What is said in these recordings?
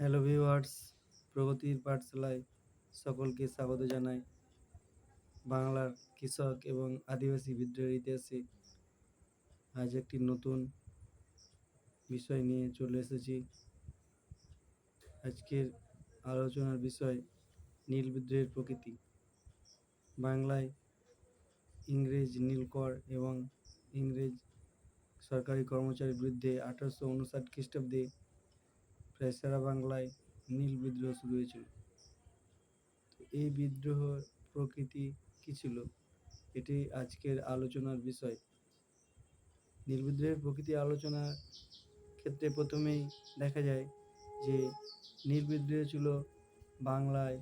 Hello viewers, প্রগতির পাঠশালায় সকলকে স্বাগত জানাই। বাংলার কৃষক এবং আদিবাসী বিদ্রোহের ইতিহাসে আজ একটি নতুন বিষয় নিয়ে চলে এসেছি। আজকের আলোচনার বিষয় নীল বিদ্রোহের প্রকৃতি। বাংলায় ইংরেজ নীলকর এবং ইংরেজ সরকারি কর্মচারীর বিরুদ্ধে আঠারোশো উনষাট খ্রিস্টাব্দে প্রায় বাংলায় নীল বিদ্রোহ শুরু হয়েছিল। এই বিদ্রোহ প্রকৃতি কী ছিল? এটি আজকের আলোচনার বিষয়। নীল বিদ্রোহের প্রকৃতি আলোচনার ক্ষেত্রে প্রথমেই দেখা যায় যে নীল বিদ্রোহ ছিল বাংলায়,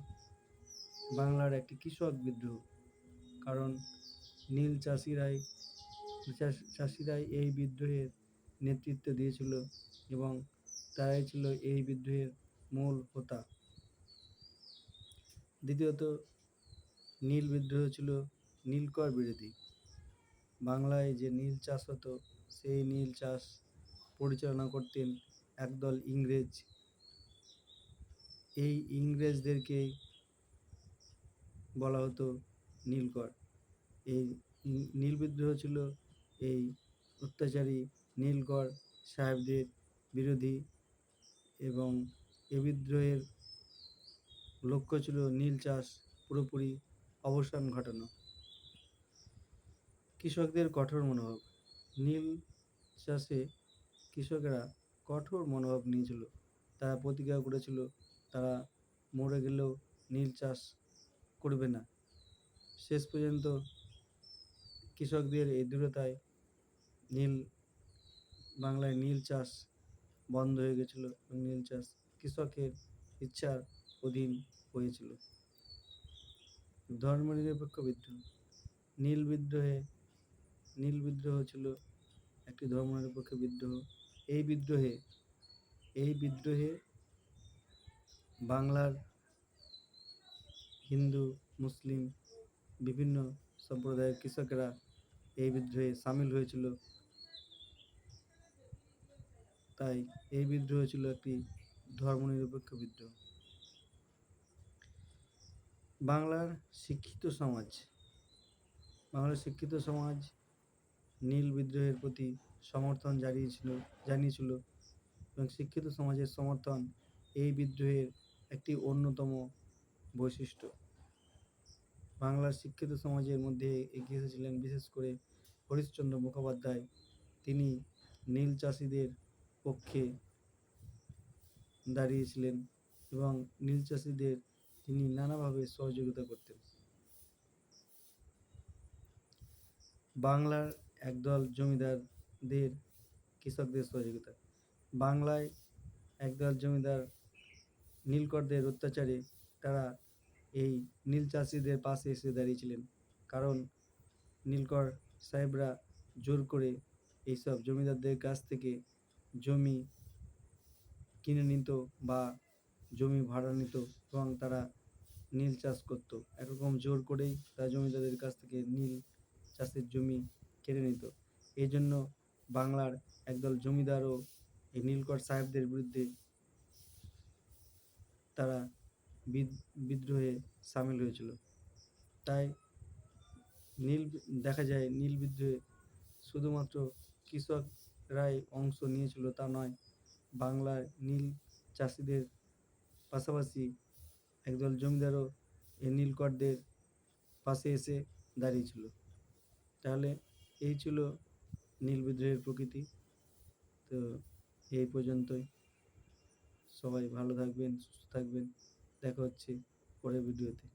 বাংলার একটি কৃষক বিদ্রোহ। কারণ নীল চাষিরাই চাষিরাই এই বিদ্রোহের নেতৃত্ব দিয়েছিল এবং তারাই ছিল এই বিদ্রোহের মূল হোতা। দ্বিতীয়ত, নীল বিদ্রোহ ছিল নীলকর বিরোধী। বাংলায় যে নীল চাষ হতো, সেই নীল চাষ পরিচালনা করতেন একদল ইংরেজ। এই ইংরেজদেরকেই বলা হতো নীলকর। এই নীল বিদ্রোহ ছিল এই অত্যাচারী নীলকর সাহেবদের বিরোধী এবং এ বিদ্রোহের লক্ষ্য ছিল নীল চাষ পুরোপুরি অবসান ঘটানো। কৃষকদের কঠোর মনোভাব। নীল চাষে কৃষকেরা কঠোর মনোভাব নিয়েছিল। তারা প্রতিজ্ঞা করেছিল, তারা মরে গেলেও নীল চাষ করবে না। শেষ পর্যন্ত কৃষকদের এই দৃঢ়তায় নীল, বাংলায় নীল চাষ বন্ধ হয়ে গেছিল এবং নীল চাষ কৃষকের ইচ্ছার অধীন হয়েছিল। ধর্মনিরপেক্ষ বিদ্রোহ। নীল বিদ্রোহে, নীল বিদ্রোহ ছিল একটি ধর্মনিরপেক্ষ বিদ্রোহ। এই বিদ্রোহে এই বিদ্রোহে বাংলার হিন্দু, মুসলিম, বিভিন্ন সম্প্রদায়ের কৃষকেরা এই বিদ্রোহে সামিল হয়েছিল। তাই এই বিদ্রোহ ছিল একটি ধর্মনিরপেক্ষ বিদ্রোহ। বাংলার শিক্ষিত সমাজ, বাংলার শিক্ষিত সমাজ নীল বিদ্রোহের প্রতি সমর্থন জানিয়েছিল জানিয়েছিল এবং শিক্ষিত সমাজের সমর্থন এই বিদ্রোহের একটি অন্যতম বৈশিষ্ট্য। বাংলার শিক্ষিত সমাজের মধ্যে এগিয়ে এসেছিলেন বিশেষ করে হরিশ্চন্দ্র মুখোপাধ্যায়। তিনি নীল চাষিদের পক্ষে দাঁড়িয়েছিলেন এবং নীল চাষিদের তিনি নানাভাবে সহযোগিতা করতেন। বাংলার একদল জমিদারদের কৃষকদের সহযোগিতা। বাংলায় একদল জমিদার নীলকরদের অত্যাচারে তারা এই নীল চাষিদের পাশে এসে দাঁড়িয়েছিলেন। কারণ নীলকর সাহেবরা জোর করে এইসব জমিদারদের কাছ থেকে জমি কিনে নিত বা জমি ভাড়া নিত এবং তারা নীল চাষ করতো। একরকম জোর করেই তারা জমিদারদের কাছ থেকে নীল চাষের জমি কেড়ে নিত। এই জন্য বাংলার একদল জমিদারও এই নীলকর সাহেবদের বিরুদ্ধে তারা বিদ- বিদ্রোহে সামিল হয়েছিল। তাই নীল, দেখা যায় নীল বিদ্রোহে শুধুমাত্র কৃষকরাই অংশ নিয়েছিল, তা নয়। বাংলার নীল চাষিদের পাশাপাশি একদল জমিদারও এই নীলকরদের পাশে এসে দাঁড়িয়েছিল। তাহলে এই ছিল নীল বিদ্রোহের প্রকৃতি। তো এই পর্যন্তই। সবাই ভালো থাকবেন, সুস্থ থাকবেন। দেখা হচ্ছে পরের ভিডিওতে।